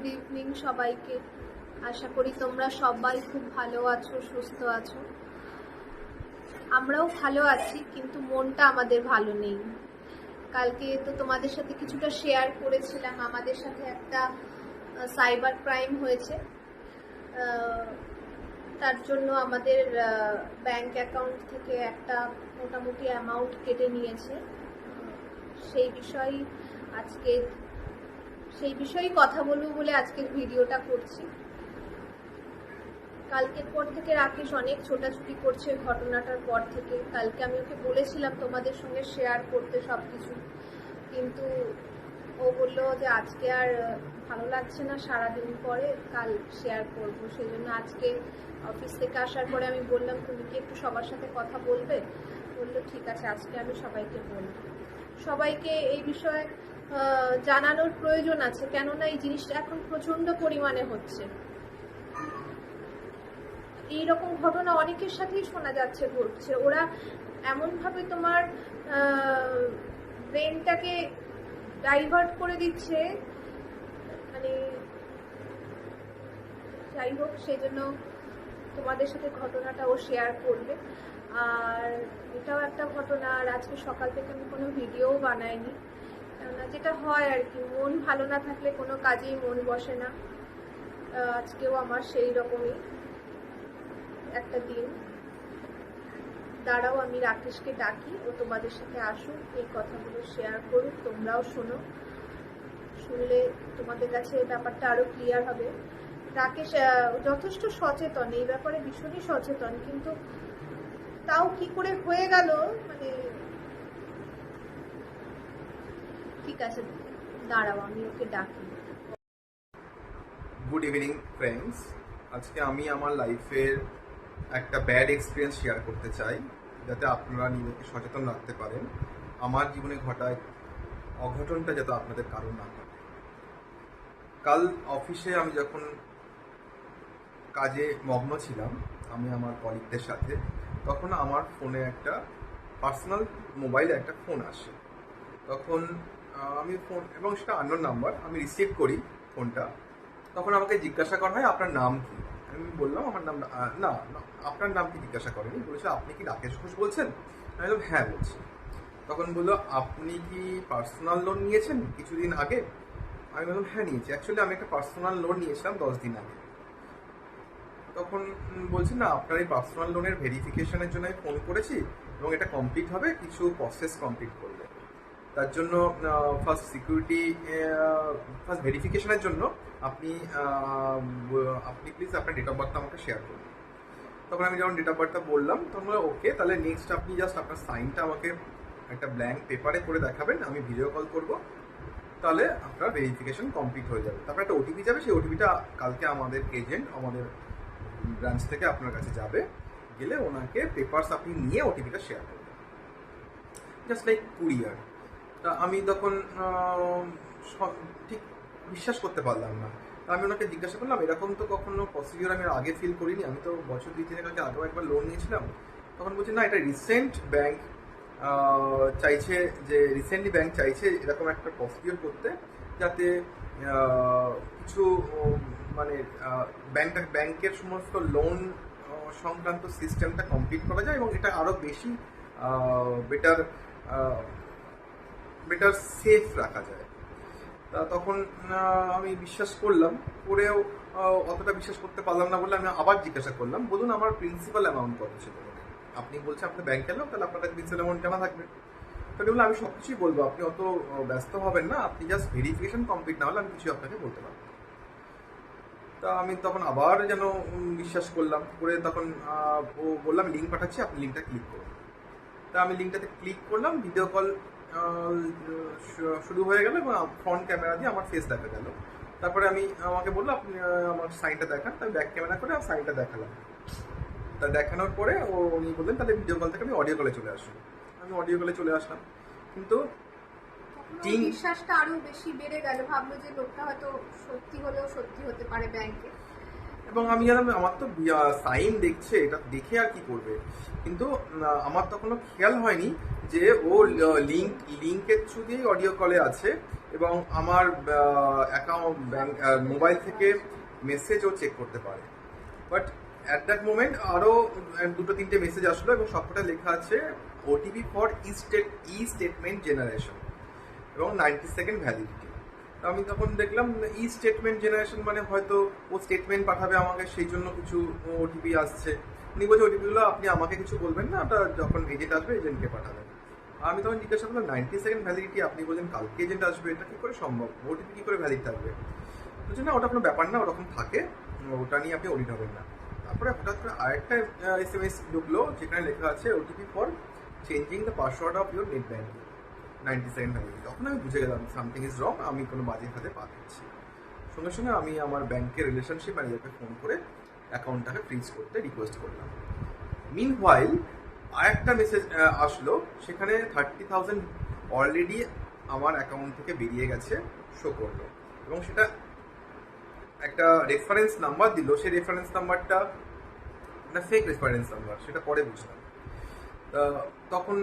Good evening সবাইকে। আশা করি তোমরা সবাই খুব ভালো আছো, সুস্থ আছো। আমরাও ভালো আছি, কিন্তু মনটা আমাদের ভালো নেই। কালকে তো তোমাদের সাথে কিছুটা শেয়ার করেছিলাম। আমাদের সাথে একটা সাইবার ক্রাইম হয়েছে। তার জন্য আমাদের ব্যাংক অ্যাকাউন্ট থেকে একটা মোটামুটি অ্যামাউন্ট কেটে নিয়েছে। সেই বিষয়ে আজকে সেই বিষয়ে কথা বলব বলে আজকের ভিডিওটা করছি। কালকের পর থেকে রাকেশ অনেক ছোটাছুটি করছে ঘটনাটার পর থেকে। কালকে আমি ওকে বলেছিলাম তোমাদের সঙ্গে শেয়ার করতে সব কিছু কিন্তু ও বলল যে আজকে আর ভালো লাগছে না, সারাদিন পরে কাল শেয়ার করব। সেই জন্য আজকে অফিস থেকে আসার পরে আমি বললাম, তুমি কি একটু সবার সাথে কথা বলবে? বলল, ঠিক আছে, আজকে আমি সবাইকে বলব। সবাইকে এই বিষয়ে জানানোর প্রয়োজন আছে, কেননা এই জিনিসটা এখন প্রচণ্ড পরিমাণে হচ্ছে। এইরকম ঘটনা অনেকের সাথেই শোনা যাচ্ছে, ঘটছে। ওরা এমনভাবে তোমার ব্রেনটাকে ডাইভার্ট করে দিচ্ছে মানে যাই হোক, সেজন্য তোমাদের সাথে ঘটনাটাও শেয়ার করবে। আর এটাও একটা ঘটনা, আর আজকে সকাল থেকে আমি কোনো ভিডিওও বানাইনি। যেটা হয় আর কি, মন ভালো না থাকলে কোনো কাজেই মন বসে না। আজকেও আমার সেই রকমই একটা দিন। দাঁড়াও, আমি রাকেশকে ডাকি, ও তোমাদের সাথে আসুক, এই কথাগুলো শেয়ার করুক, তোমরাও শোনো। শুনলে তোমাদের কাছে ব্যাপারটা আরও ক্লিয়ার হবে। রাকেশ যথেষ্ট সচেতন, এই ব্যাপারে ভীষণই সচেতন, কিন্তু তাও কি করে হয়ে গেল মানে ঠিক আছে, দাঁড়াও, আমি ওকে ডাকি। গুড ইভিনিং ফ্রেন্ডস আজকে আমি আমার লাইফের একটা ব্যাড এক্সপিরিয়েন্স শেয়ার করতে চাই, যাতে আপনারা নিজেকে সচেতন রাখতে পারেন। আমার জীবনে ঘটা অঘটনটা যাতে আপনাদের কারণ না ঘটে। কাল অফিসে আমি যখন কাজে মগ্ন ছিলাম, আমি আমার কলিগদের সাথে, তখন আমার ফোনে একটা পার্সোনাল মোবাইলে একটা ফোন আসে। তখন আমি ফোন এবং সেটা আন্নোর নাম্বার আমি রিসিভ করি ফোনটা তখন আমাকে জিজ্ঞাসা করা হয়, আপনার নাম কি? আমি বললাম, আমার নাম না আপনার নাম কি? জিজ্ঞাসা করেনি। বলেছে, আপনি কি রাকেশ ঘোষ বলছেন? আমি বললাম হ্যাঁ বলছি। তখন বলল, আপনি কি পার্সোনাল লোন নিয়েছেন কিছুদিন আগে? আমি বললাম হ্যাঁ নিয়েছি। অ্যাকচুয়ালি আমি একটা পার্সোনাল লোন নিয়েছিলাম দশ দিন আগে। তখন বলছি, না, আপনার এই পার্সোনাল লোনের ভেরিফিকেশনের জন্য আমি ফোন করেছি এবং এটা কমপ্লিট হবে, কিছু প্রসেস কমপ্লিট করলে তার জন্য ফার্স্ট সিকিউরিটি ফার্স্ট ভেরিফিকেশনের জন্য আপনি আপনি প্লিজ আপনার ডেট অফ বার্থটা আমাকে শেয়ার করুন। তখন আমি যখন ডেট অফ বার্থটা বললাম, তখন ওকে তাহলে নেক্সট আপনি জাস্ট আপনার সাইনটা আমাকে একটা ব্ল্যাঙ্ক পেপারে করে দেখাবেন, আমি ভিডিও কল করব, তাহলে আপনার ভেরিফিকেশন কমপ্লিট হয়ে যাবে। তারপরে একটা ওটিপি যাবে, সেই ওটিপিটা কালকে আমাদের এজেন্ট আমাদের ব্রাঞ্চ থেকে আপনার কাছে যাবে, গেলে ওনাকে পেপারস আপনি নিয়ে ওটিপিটা শেয়ার করবেন। জাস্ট লাইক কুরিয়ার তা আমি তখন ঠিক বিশ্বাস করতে পারলাম না। আমি ওনাকে জিজ্ঞাসা করলাম, এরকম তো কখনো প্রসিডিওর আমি আগে ফিল করিনি? আমি তো বছর দুই তিনেক আগে আগেও একবার লোন নিয়েছিলাম। তখন বলছি, না, এটা রিসেন্ট ব্যাংক চাইছে যে রিসেন্টলি ব্যাংক চাইছে এরকম একটা প্রসিডিওর করতে, যাতে কিছু মানে ব্যাংক ব্যাংকের সমস্ত লোন সংক্রান্ত সিস্টেমটা কমপ্লিট করা যায় এবং এটা আরও বেশি বেটার বেটার সেফ রাখা যায়। তা তখন আমি বিশ্বাস করলাম, করেও অতটা বিশ্বাস করতে পারলাম না বলে আমি আবার জিজ্ঞাসা করলাম, বলুন, আমার প্রিন্সিপাল অ্যামাউন্ট কত ছিল? আপনি বলছেন, আপনি ব্যাংকে এলাম তাহলে আপনার প্রিন্সিপাল অ্যামাউন্ট জানা থাকবে। তাহলে বললাম, আমি সব কিছুই বলব, আপনি অত ব্যস্ত হবেন না, আপনি জাস্ট ভেরিফিকেশন কমপ্লিট না হলে আমি কিছু আপনাকে বলতে পারব তা আমি তখন আবার যেন বিশ্বাস করলাম, করে তখন ও বললাম লিঙ্ক পাঠাচ্ছি, আপনি লিঙ্কটা ক্লিক করুন। তা আমি লিঙ্কটাতে ক্লিক করলাম ভিডিও কল শুরু হয়ে গেল এবং ফ্রন্ট ক্যামেরা দিয়ে আমার ফেস দেখা গেল। তারপরে আমি আমাকে বলল আপনি আমার সাইনটা দেখান। তাই ব্যাক ক্যামেরা করে আমার সাইনটা দেখালাম। তা দেখানোর পরে ও উনি বললেন তাহলে ভিডিও কল থেকে আমি অডিও কলে চলে আসুন। আমি অডিও কলে চলে আসলাম। কিন্তু বিশ্বাসটা আরও বেশি বেড়ে গেল। ভাবলো যে লোকটা হয়তো সত্যি হলেও সত্যি হতে পারে ব্যাংকে এবং আমি জানলাম আমার তো সাইন দেখছে, এটা দেখে আর কি করবে। কিন্তু আমার তখনও খেয়াল হয়নি যে ও লিঙ্ক লিঙ্কের থ্রু দিয়েই অডিও কলে আছে এবং আমার অ্যাকাউন্ট ব্যাঙ্ক মোবাইল থেকে মেসেজও চেক করতে পারে। বাট অ্যাট দ্যাট মোমেন্ট আরও দুটো, তিনটে মেসেজ আসলো এবং সবকটা লেখা আছে OTP for e state e statement generation এবং নাইনটি সেকেন্ড ভ্যালিডিটি আমি তখন দেখলাম ই স্টেটমেন্ট জেনারেশন মানে হয়তো ও স্টেটমেন্ট পাঠাবে আমাকে, সেই জন্য কিছু ওটিপি আসছে। উনি বলছে ওটিপিগুলো আপনি আমাকে কিছু বলবেন না, ওটা যখন এজেন্ট আসবে এজেন্টকে পাঠাবেন। আমি তখন জিজ্ঞাসা করলাম নাইনটি সেকেন্ড ভ্যালিডিটি আপনি বলছেন, কালকে এজেন্ট আসবে, এটা কি করে সম্ভব? ওটিপি কি করে ভ্যালিড থাকবে? বলছে, না, ওটা কোনো ব্যাপার না, ওরকম থাকে, ওটা নিয়ে আপনি অডিট হবেন না। তারপরে হঠাৎ করে আরেকটা এস এম এস ঢুকলো, যেখানে লেখা আছে OTP for changing the password of your net banking ninety second validity তখন আমি বুঝে গেলাম সামথিং ইজ রং আমি কোনো বাজে হাতে পা দিচ্ছি। সঙ্গে সঙ্গে আমি আমার ব্যাংকের রিলেশনশিপ ম্যানেজারকে ফোন করে অ্যাকাউন্টটাকে ফ্রিজ করতে রিকোয়েস্ট করলাম। মিন হোয়াইল আরেকটা মেসেজ আসলো। সেখানে থার্টি থাউজেন্ড অলরেডি আমার অ্যাকাউন্ট থেকে বেরিয়ে গেছে শো করল। এবং সেটা একটা রেফারেন্স নাম্বার দিল। সেই রেফারেন্স নাম্বারটা একটা ফেক রেফারেন্স নাম্বার সেটা পরে বুঝলাম। তখন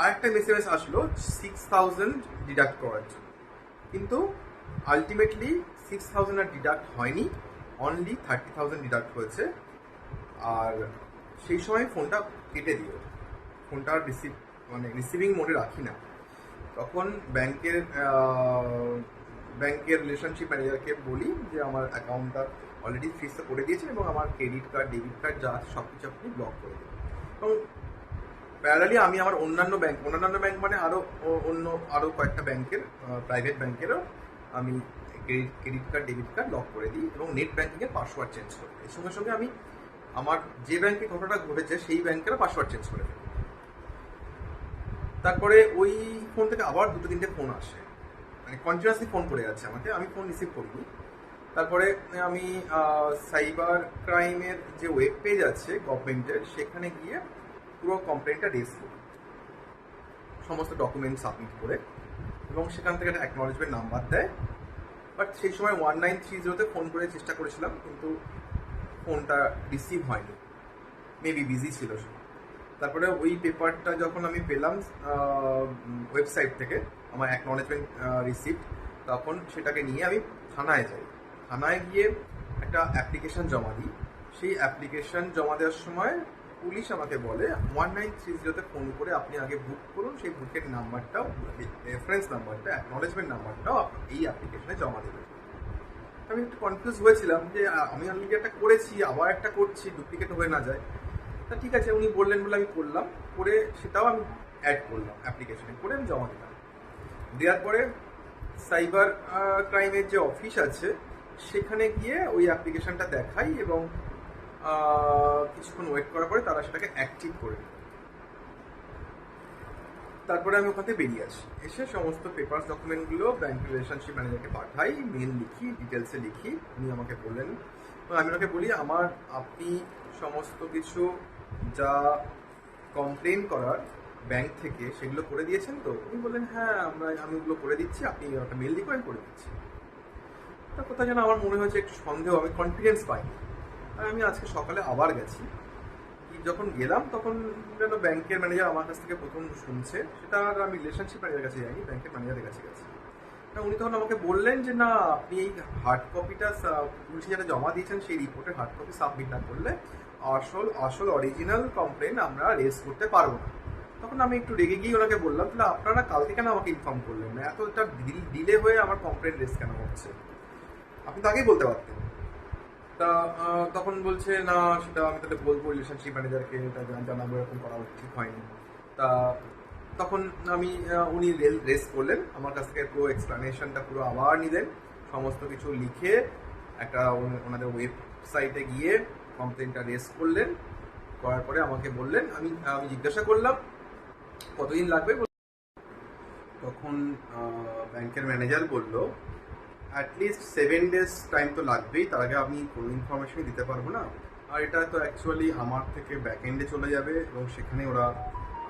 আরেকটা মেসেজ আসলো সিক্স থাউজেন্ড ডিডাক্ট করার জন্য। কিন্তু আলটিমেটলি সিক্স থাউজেন্ড আর ডিডাক্ট হয়নি অনলি থার্টি থাউজেন্ড ডিডাক্ট হয়েছে। আর সেই সময় ফোনটা কেটে দিও ফোনটা রিসিভ মানে রিসিভিং মোডে রাখি না। তখন ব্যাংকের ব্যাংকের রিলেশনশিপ ম্যানেজারকে বলি যে আমার অ্যাকাউন্টটা অলরেডি ফ্রিজ করে দিয়েছেন এবং আমার ক্রেডিট কার্ড ডেবিট কার্ড যা সব কিছু আপনি ব্লক করে দিন। এবং প্যারালি আমি আমার অন্যান্য ব্যাংক অন্যান্য ব্যাংক মানে আরও অন্য আরও কয়েকটা ব্যাংকের প্রাইভেট ব্যাংকেরও আমি credit credit card debit card lock করে দিই এবং নেট ব্যাংকিংয়ের পাসওয়ার্ড চেঞ্জ করে এর সঙ্গে সঙ্গে আমি আমার যে ব্যাংকে ঘটনাটা ঘটেছে, সেই ব্যাংকেরও পাসওয়ার্ড চেঞ্জ করে দিই। তারপরে ওই ফোন থেকে আবার দুটো, তিনটে ফোন আসে। মানে কন্টিনিউয়াসলি ফোন করে যাচ্ছে আমাকে, আমি ফোন রিসিভ করিনি। তারপরে আমি সাইবার ক্রাইমের যে ওয়েব পেজ আছে গভর্নমেন্টের সেখানে গিয়ে পুরো কমপ্লেনটা রেজ করি সমস্ত ডকুমেন্ট সাবমিট করে এবং সেখান থেকে একটা অ্যাকনোলেজমেন্ট নাম্বার দেয়। বাট সেই সময় ওয়ান নাইন থ্রি জিরোতে ফোন করে চেষ্টা করেছিলাম, কিন্তু ফোনটা রিসিভ হয়নি। মেবি বিজি ছিল। তারপরে ওই পেপারটা যখন আমি পেলাম ওয়েবসাইট থেকে, আমার অ্যাকনোলেজমেন্ট রিসিপ্ট তখন সেটাকে নিয়ে আমি থানায় যাই। থানায় গিয়ে একটা অ্যাপ্লিকেশন জমা দিই। সেই অ্যাপ্লিকেশন জমা দেওয়ার সময় পুলিশ আমাকে বলে ওয়ান নাইন থ্রি জিরোতে ফোন করে আপনি আগে বুক করুন, সেই বুকের নাম্বারটাও রেফারেন্স নাম্বারটা অ্যাকনোলেজমেন্ট নাম্বারটাও আপনি এই অ্যাপ্লিকেশনে জমা দেবেন। আমি একটু কনফিউজ হয়েছিলাম যে আমি অলরেডি একটা করেছি, আবার একটা করছি ডুপ্লিকেট হয়ে না যায়। তা ঠিক আছে, উনি বললেন বলে আমি করলাম, করে সেটাও আমি অ্যাড করলাম অ্যাপ্লিকেশনে করে আমি জমা দিলাম। দেওয়ার পরে সাইবার ক্রাইমের যে অফিস আছে, সেখানে গিয়ে ওই অ্যাপ্লিকেশনটা দেখাই এবং কিছুক্ষণ ওয়েট করার পরে তারা সেটাকে অ্যাক্টিভ করে তারপরে আমি ওখান বেরিয়ে আসি। এসে সমস্ত পেপার ডকুমেন্টগুলো ব্যাংক রিলেশনশিপ ম্যানেজারকে পাঠাই মেল লিখি ডিটেলসে লিখি। উনি আমাকে বললেন আমি ওনাকে বলি, আমার, আপনি সমস্ত কিছু যা কমপ্লেন করার ব্যাংক থেকে সেগুলো করে দিয়েছেন তো? উনি বললেন হ্যাঁ আমরা, আমি ওগুলো করে দিচ্ছি। আপনি একটা মেল লিখে আমি করে দিচ্ছি। তা কোথায় যেন আমার মনে হয়েছে একটু সন্দেহ, আমি কনফিডেন্স পাইনি। আমি আজকে সকালে আবার গেছি। যখন গেলাম তখন যেন ব্যাংকের ম্যানেজার আমার কাছ থেকে প্রথম শুনছে, সেটা আমি রিলেশনশিপ ম্যানেজার কাছে যাইনি, ব্যাংকের ম্যানেজারের কাছে গেছি। তা উনি তখন আমাকে বললেন যে, না, আপনি এই হার্ড কপিটা পুলিশে যেটা জমা দিয়েছেন, সেই রিপোর্টের হার্ড কপি সাবমিট না করলে আসল আসল অরিজিনাল কমপ্লেন আমরা রেজ করতে পারব না। তখন আমি একটু রেগে গিয়ে ওনাকে বললাম, তাহলে আপনারা কালকে কেন আমাকে ইনফর্ম করলেন? না এতটা ডিলে হয়ে আমার কমপ্লেন রেজ কেন হচ্ছে? আপনি তো আগেই বলতে পারতেন। তা তখন বলছে, না, সেটা আমি তাহলে বলব রিলেশনশিপ ম্যানেজারকে এটা জান- জানাব, এরকম করা ঠিক হয়নি। তা, তখন আমি উনি রেল রেস করলেন, আমার কাছ থেকে পুরো এক্সপ্লানেশনটা পুরো আবার নিলেন, সমস্ত কিছু লিখে একটা ওনাদের ওয়েবসাইটে গিয়ে কমপ্লেনটা রেস করলেন, করার পরে আমাকে বললেন, আমি আমি জিজ্ঞাসা করলাম, কতদিন লাগবে? তখন ব্যাংকের ম্যানেজার বলল অ্যাটলিস্ট সেভেন ডেজ টাইম তো লাগবেই। তার আগে আমি কোনো ইনফরমেশনই দিতে পারব না। আর এটা তো অ্যাকচুয়ালি আমার থেকে ব্যাক এন্ডে চলে যাবে এবং সেখানে ওরা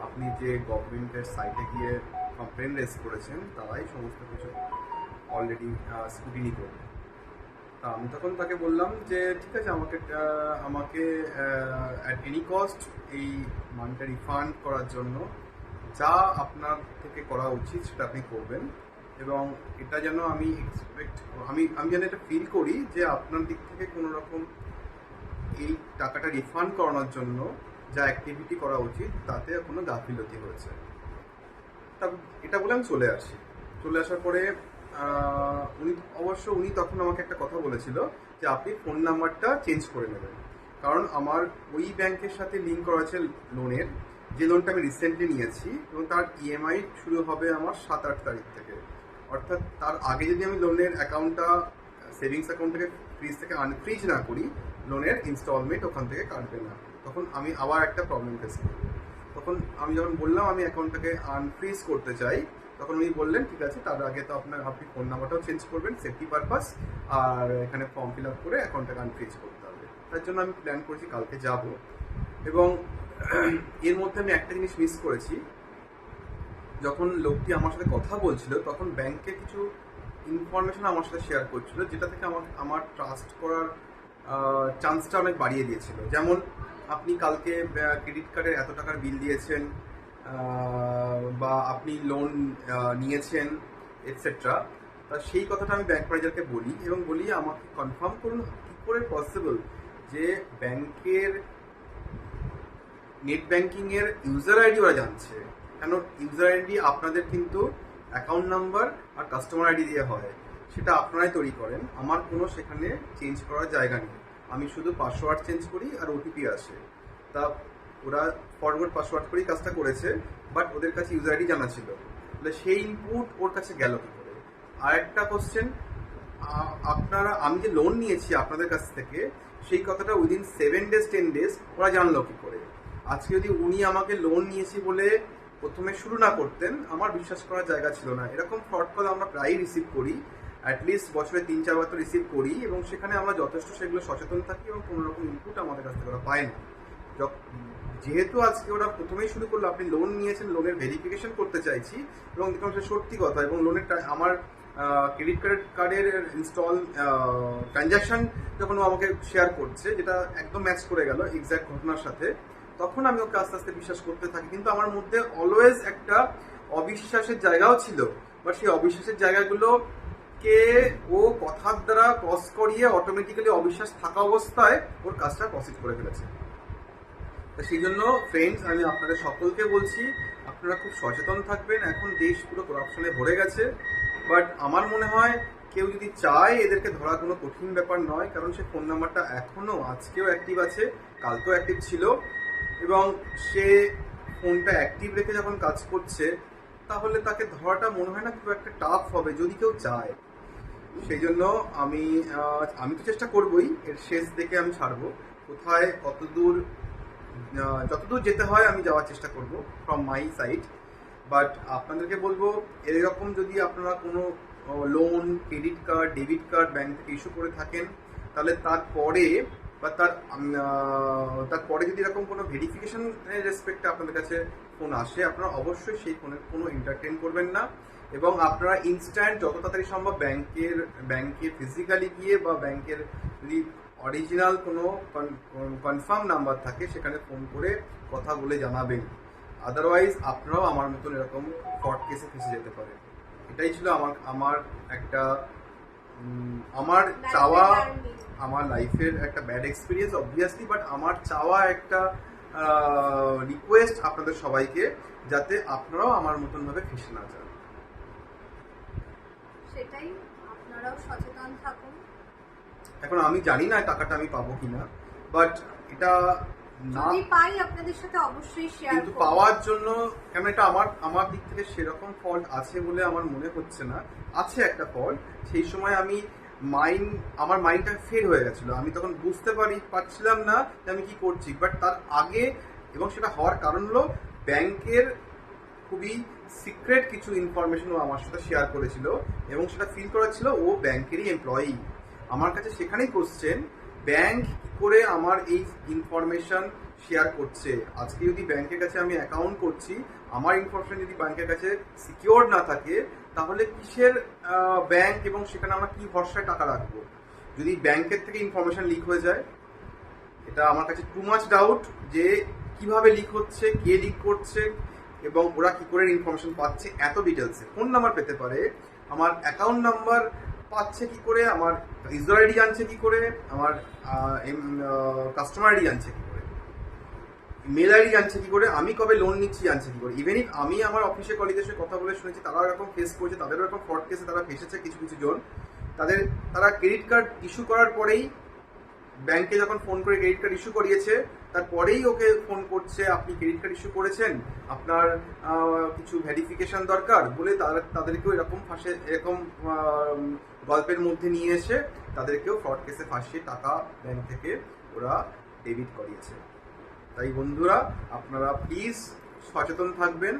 আপনি যে গভর্নমেন্টের সাইটে গিয়ে কমপ্লেন রেজ করেছেন, তারাই সমস্ত কিছু অলরেডি স্কুটিনি করবে। তা আমি তখন তাকে বললাম যে, ঠিক আছে, আমাকে আমাকে অ্যাট এনি কস্ট এই মানিটা রিফান্ড করার জন্য যা আপনার থেকে করা উচিত সেটা আপনি করবেন। এবং এটা যেন আমি এক্সপেক্ট আমি আমি যেন এটা ফিল করি যে আপনার দিক থেকে কোনো রকম এই টাকাটা রিফান্ড করানোর জন্য যা অ্যাক্টিভিটি করা উচিত, তাতে কোনো গাফিলতি হয়েছে। তা এটা বলে আমি চলে আসি। চলে আসার পরে উনি অবশ্য উনি তখন আমাকে একটা কথা বলেছিল যে আপনি ফোন নাম্বারটা চেঞ্জ করে নেবেন। কারণ আমার ওই ব্যাংকের সাথে লিঙ্ক করা আছে লোনের যে লোনটা আমি রিসেন্টলি নিয়েছি এবং তার ইএমআই শুরু হবে আমার সাত আট তারিখ থেকে। অর্থাৎ তার আগে যদি আমি লোনের অ্যাকাউন্টটা সেভিংস অ্যাকাউন্ট থেকে ফ্রিজ থেকে আনফ্রিজ না করি লোনের ইনস্টলমেন্ট ওখান থেকে কাটবে না। তখন আমি আবার একটা প্রবলেম ফেস করব। তখন আমি যখন বললাম আমি অ্যাকাউন্টটাকে আনফ্রিজ করতে চাই, তখন উনি বললেন, ঠিক আছে, তার আগে তো আপনার, আপনি ফোন নাম্বারটাও চেঞ্জ করবেন সেফটি পারপাস আর এখানে ফর্ম ফিল আপ করে অ্যাকাউন্টটাকে আনফ্রিজ করতে হবে। তার জন্য আমি প্ল্যান করেছি কালকে যাব। এবং এর মধ্যে আমি একটা জিনিস মিস করেছি যখন লোকটি আমার সাথে কথা বলছিল, তখন ব্যাংকে কিছু ইনফরমেশন আমার সাথে শেয়ার করছিল, যেটা থেকে আমার আমার ট্রাস্ট করার চান্সটা অনেক বাড়িয়ে দিয়েছিল। যেমন, আপনি কালকে ক্রেডিট কার্ডের এত টাকার বিল দিয়েছেন বা আপনি লোন নিয়েছেন এটসেট্রা তা সেই কথাটা আমি ব্যাংক ম্যানেজারকে বলি এবং বলি, আমাকে কনফার্ম করুন, কী করে পসিবল যে ব্যাংকের নেট ব্যাংকিং এর ইউজার আইডি ওরা জানছে? কেন ইউজার আইডি আপনাদের কিন্তু অ্যাকাউন্ট নাম্বার আর কাস্টমার আইডি দিয়ে হয়, সেটা আপনারাই তৈরি করেন। আমার কোনো সেখানে চেঞ্জ করার জায়গা নেই। আমি শুধু পাসওয়ার্ড চেঞ্জ করি আর ওটিপি আসে। তা ওরা ফরওয়ার্ড পাসওয়ার্ড করেই কাজটা করেছে বাট ওদের কাছে ইউজার আইডি জানা ছিল। তাহলে সেই ইনপুট ওর কাছে গেল কি করে? আর একটা কোশ্চেন আপনারা, আমি যে লোন নিয়েছি আপনাদের কাছ থেকে, সেই কথাটা within seven days ten days ওরা জানলো কি করে? আজকে যদি উনি আমাকে লোন নিয়েছি বলে প্রথমে শুরু না করতেন, আমার বিশ্বাস করার জায়গা ছিল না। এরকম ফ্রড কল আমরা প্রায়ই রিসিভ করি অ্যাটলিস্ট বছরে তিন, চারবার তো রিসিভ করি, এবং সেখানে আমরা যথেষ্ট সেগুলো সচেতন থাকি এবং কোনো রকম ইনপুট আমাদের কাছ থেকে ওরা পায় না। যেহেতু আজকে ওরা প্রথমেই শুরু করল, আপনি লোন নিয়েছেন লোনের ভেরিফিকেশন করতে চাইছি, এবং দেখলাম সে সত্যি কথা, এবং লোনের আমার ক্রেডিট কার্ড কার্ডের ইনস্টল ট্রানজাকশন যখন আমাকে শেয়ার করছে, যেটা একদম ম্যাচ করে গেল এক্স্যাক্ট ঘটনার সাথে তখন আমি ওকে আস্তে আস্তে বিশ্বাস করতে থাকি। কিন্তু আমার মধ্যে অলওয়েজ একটা অবিশ্বাসের জায়গাও ছিল। বাট সেই অবিশ্বাসের জায়গাগুলোকে ও কথার দ্বারা ক্রস করিয়ে অটোমেটিক্যালি অবিশ্বাস থাকা অবস্থায় ওর কাজটা প্রসিড করে ফেলেছে। সেই জন্য ফ্রেন্ডস আমি আপনাদের সকলকে বলছি, আপনারা খুব সচেতন থাকবেন। এখন দেশ পুরো করাপশনে ভরে গেছে। বাট আমার মনে হয় কেউ যদি চায় এদেরকে ধরা কোনো কঠিন ব্যাপার নয়, কারণ সে ফোন নাম্বারটা এখনও আজকেও অ্যাক্টিভ আছে, কালকেও অ্যাক্টিভ ছিল। এবং সে ফোনটা অ্যাক্টিভ রেখে যখন কাজ করছে, তাহলে তাকে ধরাটা মনে হয় না খুব একটা টাফ হবে, যদি কেউ চায়। সেই জন্য আমি আমি তো চেষ্টা করবই, এর শেষ দেখে আমি ছাড়বো। কোথায় কতদূর যতদূর যেতে হয় আমি যাওয়ার চেষ্টা করব ফ্রম মাই সাইড বাট আপনাদেরকে বলব, এরকম যদি আপনারা কোনো loan credit card debit card bank থেকে ইস্যু করে থাকেন, তাহলে তারপরে বা তার তারপরে যদি এরকম কোনো ভেরিফিকেশন রেসপেক্টে আপনাদের কাছে ফোন আসে, আপনারা অবশ্যই সেই ফোনের কোনো এন্টারটেন করবেন না। এবং আপনারা ইনস্ট্যান্ট যত তাড়াতাড়ি সম্ভব ব্যাংকের, ব্যাংকে ফিজিক্যালি গিয়ে বা ব্যাংকের যদি অরিজিনাল কোনো কনফার্ম নাম্বার থাকে, সেখানে ফোন করে কথা বলে জানাবেন। আদারওয়াইজ আপনারাও আমার মতন এরকম ফ্রড কেসে ফেসে যেতে পারেন। এটাই ছিল আমার আমার একটা আমার চাওয়া আমার লাইফের একটা ব্যাড এক্সপিরিয়েন্স অবভিয়াসলি বাট আমার চাওয়া একটা রিকোয়েস্ট আপনাদের সবাইকে যাতে আপনারাও আমার মতন ভাবে ফেসে না যান সেটাই আপনারাও সচেতন থাকুন। এখন আমি জানি না টাকাটা আমি পাবো কিনা বাট এটা যদি পাই আপনাদের সাথে অবশ্যই শেয়ার কিন্তু পাওয়ার জন্য কেন এটা আমার আমার দিক থেকে সেরকম ফল্ট আছে বলে আমার মনে হচ্ছে না। আছে একটা ফল্ট সেই সময় আমি মাইন্ড আমার মাইন্ডটা ফের হয়ে গেছিল। আমি তখন বুঝতে পারি পারছিলাম না যে আমি কি করছি। বাট তার আগে এবং সেটা হওয়ার কারণ হলো ব্যাংকের খুবই সিক্রেট কিছু ইনফরমেশন ও আমার সাথে শেয়ার করেছিল এবং সেটা ফিল করা ছিল ও ব্যাংকেরই এমপ্লয়ি আমার কাছে সেখানেই কোশ্চেন ব্যাংক করে আমার এই ইনফরমেশন শেয়ার করছে। আজকে যদি ব্যাংকের কাছে আমি অ্যাকাউন্ট করছি, আমার ইনফরমেশন যদি ব্যাংকের কাছে সিকিওর না থাকে, তাহলে কিসের ব্যাংক এবং সেখানে আমরা কি ভরসায় টাকা রাখব? যদি ব্যাংকের থেকে ইনফরমেশন লিক হয়ে যায়, এটা আমার কাছে টু মাচ ডাউট যে কীভাবে লিক হচ্ছে, কে লিক করছে এবং ওরা কি করে ইনফরমেশন পাচ্ছে এত ডিটেলসে ফোন নাম্বার পেতে পারে, আমার অ্যাকাউন্ট নাম্বার পাচ্ছে কি করে, আমার আইডি জানছে কি করে? আমার কাস্টমার আইডি জানছে কি করে? মেল আইডি জানছে কি করে? আমি কবে লোন নিচ্ছি জানছে কি করে? ইভেন ইফ আমি আমার অফিসে কলিগের সঙ্গে কথা বলে শুনেছি, তারাও এরকম ফেস করেছে, তাদেরও এরকম ফ্রড কেসে তারা ফেসেছে কিছু কিছু জন। তাদের, তারা ক্রেডিট কার্ড ইস্যু করার পরেই ব্যাংকে যখন ফোন করে ক্রেডিট কার্ড ইস্যু করিয়েছে, তারপরেই ওকে ফোন করছে, আপনি ক্রেডিট কার্ড ইস্যু করেছেন? আপনার কিছু ভেরিফিকেশন দরকার? বলে তারা, তাদেরকেও এরকম ফাঁসে, এরকম গল্পের মধ্যে নিয়ে এসে তাদেরকেও ফ্রড কেসে ফাঁসিয়ে টাকা ব্যাংক থেকে ওরা ডেবিট করিয়েছে। তাই বন্ধুরা আপনারা প্লিজ সচেতন থাকবেন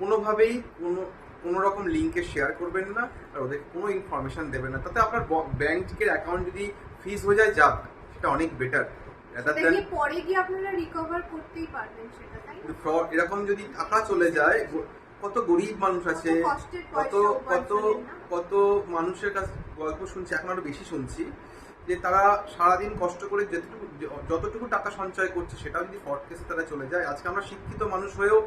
কোনোভাবেই কোনো কোনো রকম লিঙ্কে শেয়ার করবেন না আর ওদের কোনো ইনফরমেশন দেবেন না। তাতে আপনার ব্যাংকের অ্যাকাউন্ট যদি ফিজ হয়ে যায় যাক সেটা অনেক বেটার পরে গিয়ে আপনারা রিকভার করতেই পারবেন সেটা তাই এরকম যদি টাকা চলে যায় কত গরিব মানুষ আছে কত কত কত মানুষের কাছে গল্প শুনছি এখন আরও বেশি শুনছি যে তারা সারাদিন কষ্ট করে যেটুকু যতটুকু টাকা সঞ্চয় করছে সেটাও যদি ফ্রড কেসে তারা চলে যায়। আজকে আমরা শিক্ষিত মানুষ হয়েও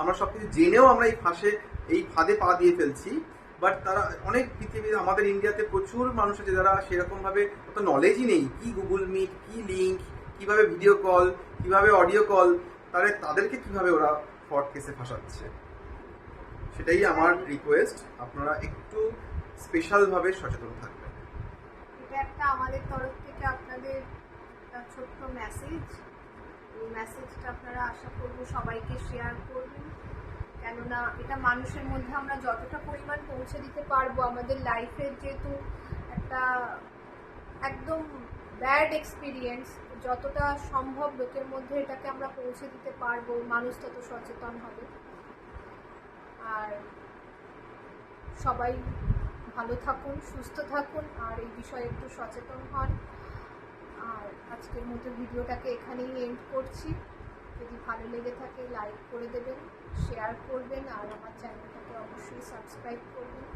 আমরা সবকিছু জেনেও আমরা এই ফাঁসে এই ফাঁদে পা দিয়ে ফেলছি। বাট তারা অনেক পৃথিবীর আমাদের ইন্ডিয়াতে প্রচুর মানুষ আছে যারা সেরকম ভাবে অত নলেজই নেই। কি গুগল মিট কি লিঙ্ক কীভাবে ভিডিও কল কীভাবে অডিও কল তাহলে তাদেরকে কীভাবে ওরা ফ্রড কেসে ফাঁসাচ্ছে? সেটাই আমার রিকোয়েস্ট আপনারা একটু স্পেশাল ভাবে সচেতন থাকবেন। এটা একটা আমাদের তরফ থেকে আপনাদের ছোট্ট মেসেজ এই মেসেজটা আপনারা আশা করব সবাইকে শেয়ার করবেন। কেননা এটা মানুষের মধ্যে আমরা যতটা পরিমাণ পৌঁছে দিতে পারব, আমাদের লাইফের যেহেতু একটা একদম ব্যাড এক্সপিরিয়েন্স যতটা সম্ভব লোকের মধ্যে এটাকে আমরা পৌঁছে দিতে পারব, মানুষ তত সচেতন হবে। আর সবাই ভালো থাকুন, সুস্থ থাকুন, আর এই বিষয়ে একটু সচেতন হন। আর আজকের মতো ভিডিওটাকে এখানেই এন্ড করছি। যদি ভালো লেগে থাকে লাইক করে দেবেন শেয়ার করবেন, আর আমার চ্যানেলটাকে অবশ্যই সাবস্ক্রাইব করবেন।